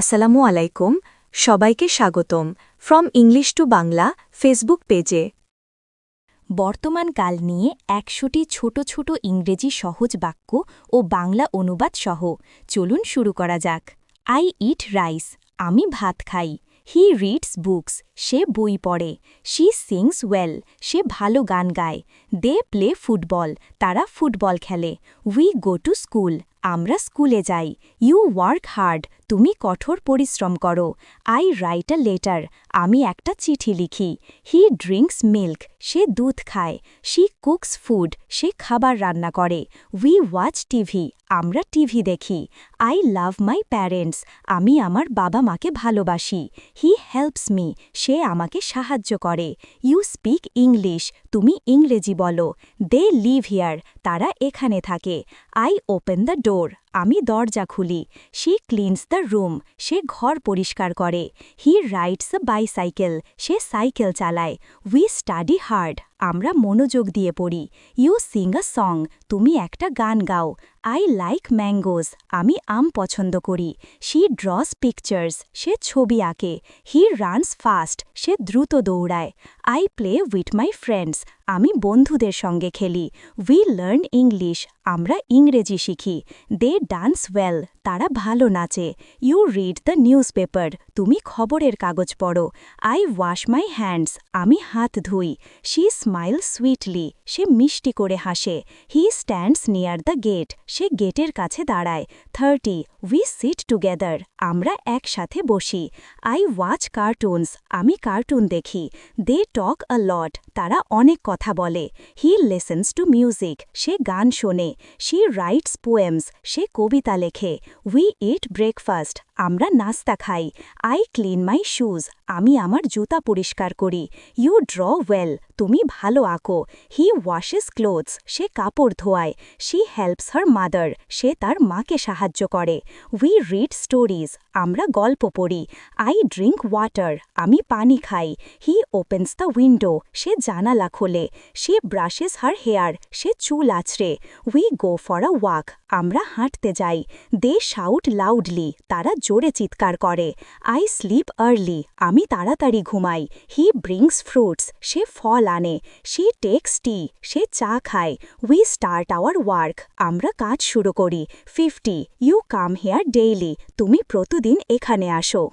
আসসালামু আলাইকুম, সবাইকে স্বাগতম from English to Bangla Facebook পেজে। বর্তমান কাল নিয়ে একশোটি ছোট ছোট ইংরেজি সহজ বাক্য ও বাংলা অনুবাদ সহ। চলুন শুরু করা যাক। আই ইট রাইস আমি ভাত খাই। হি রিডস বুকস সে বই পড়ে। শি সিংস ওয়েল সে ভালো গান গায়। দে প্লে ফুটবল তারা ফুটবল খেলে। উই গো টু স্কুল আমরা স্কুলে যাই। ইউ ওয়ার্ক হার্ড তুমি কঠোর পরিশ্রম করো। আই রাইট আ লেটার আমি একটা চিঠি লিখি। হি ড্রিঙ্কস মিল্ক সে দুধ খায়। শি কুকস ফুড সে খাবার রান্না করে। উই ওয়াচ টিভি আমরা টিভি দেখি। আই লাভ মাই প্যারেন্টস আমি আমার বাবা মাকে ভালোবাসি। হি হেল্পস মি সে আমাকে সাহায্য করে। ইউ স্পিক ইংলিশ তুমি ইংরেজি বলো। দে লিভ হিয়ার তারা এখানে থাকে। আই ওপেন দ্য ডোর আমি দরজা খুলি শি ক্লিনস দ্য রুম সে ঘর পরিষ্কার করে হি রাইডস বাইসাইকেল সে সাইকেল চালায় উই স্টাডি হার্ড আমরা মনোযোগ দিয়ে পড়ি। ইউ সিং আ সং তুমি একটা গান গাও। আই লাইক ম্যাঙ্গোজ আমি আম পছন্দ করি। শি ড্রস পিকচার্স সে ছবি আঁকে। হি রানস ফাস্ট সে দ্রুত দৌড়ায়। I play with my friends আমি বন্ধুদের সঙ্গে খেলি। উই লার্ন ইংলিশ আমরা ইংরেজি শিখি। দে ডান্স ওয়েল তারা ভালো নাচে। You read the newspaper তুমি খবরের কাগজ পড়ো। আই ওয়াশ মাই হ্যান্ডস আমি হাত ধুই। শি স্মাইল সুইটলি সে মিষ্টি করে হাসে। He stands near the gate সে গেটের কাছে দাঁড়ায়। থার্টি উই সিট টুগেদার আমরা একসাথে বসি। আই ওয়াচ কার্টুনস আমি কার্টুন দেখি। দে টক আ লট তারা অনেক কথা বলে। হি লেসেন্স টু মিউজিক সে গান শোনে। শি রাইটস পোয়েমস সে কবিতা লেখে। উই ইট ব্রেকফাস্ট আমরা নাস্তা খাই। আই ক্লিন মাই শুজ আমি আমার জুতা পরিষ্কার করি। ইউ ড্র ওয়েল তুমি ভালো আঁকো। হি ওয়াশেস ক্লোথস। সে কাপড় ধোয়ায়। She helps her mother. সে তার মাকে সাহায্য করে। We read stories. আমরা গল্প পড়ি। I drink water. আমি পানি খাই। He opens the window. সে জানালা খোলে। সে ব্রাশেস হার হেয়ার। সে চুল আছড়ে। We go for a walk. আমরা হাঁটতে যাই। They shout loudly. তারা জোরে চিৎকার করে। I sleep early. আমি তাড়াতাড়ি ঘুমাই। হি ব্রিংস ফ্রুটস। সে ফল আনে। শি টেক্স টি সে চা খায়। উই স্টার্ট আওয়ার ওয়ার্ক আমরা কাজ শুরু করি। Fifty you come here daily তুমি প্রতিদিন এখানে আসো।